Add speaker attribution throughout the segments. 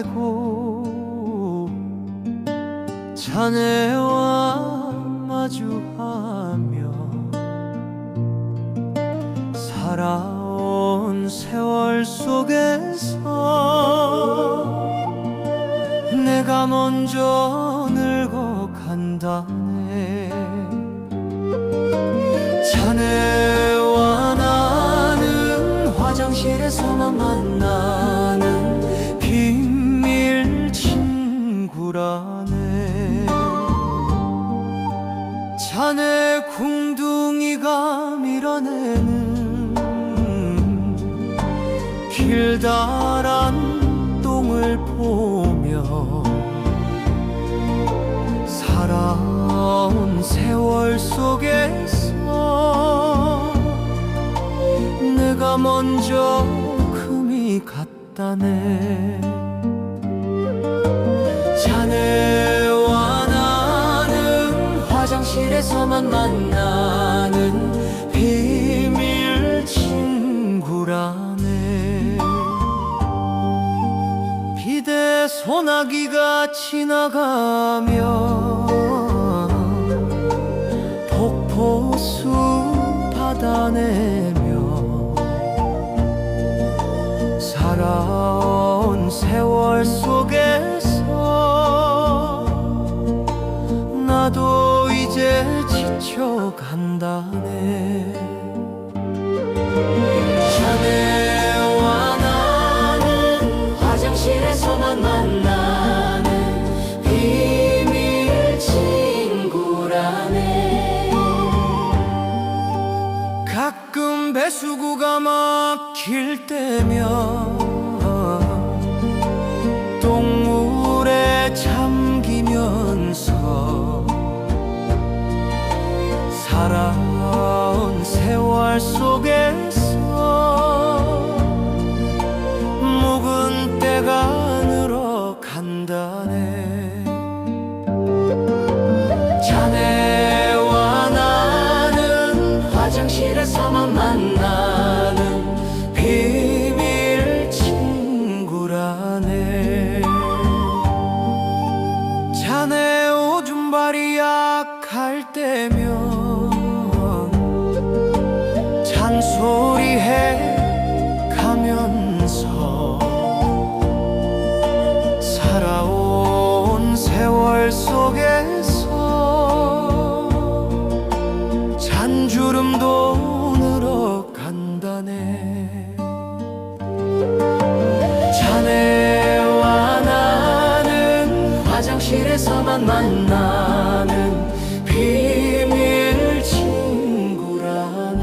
Speaker 1: 밀어내고 자네와 마주하며 살아온 세월 속에서 내가 먼저 늙어 간다네. 자네 친구라네 자네 궁둥이가 밀어내는 길다란 똥을 보며 살아온 세월 속에서 내가 먼저 금이 갔다네 자네와 나는 화장실에서만 만나는 비밀 친구라네. 비대 소나기가 지나가며 폭포수 받아내며 살아온 세월 속에 간다네. 자네와 나는 화장실에서만 만나는 가끔 배수구가 막힐 때면 세월 속에서 묵은 때가 늘어간다네. 자네와 나는 화장실에서만 만나는 비밀 친구라네. 자네 오줌발이 약할 때면 만 만나는 비밀 친구라네.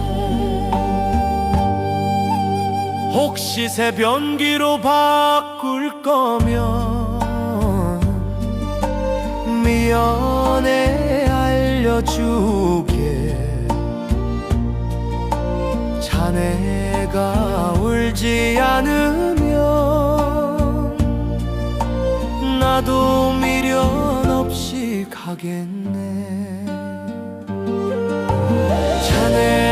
Speaker 1: 혹시 새 변기로 바꿀 거면 미연에 알려주게. 자네가 울지 않으면 나도 가겠네. 자네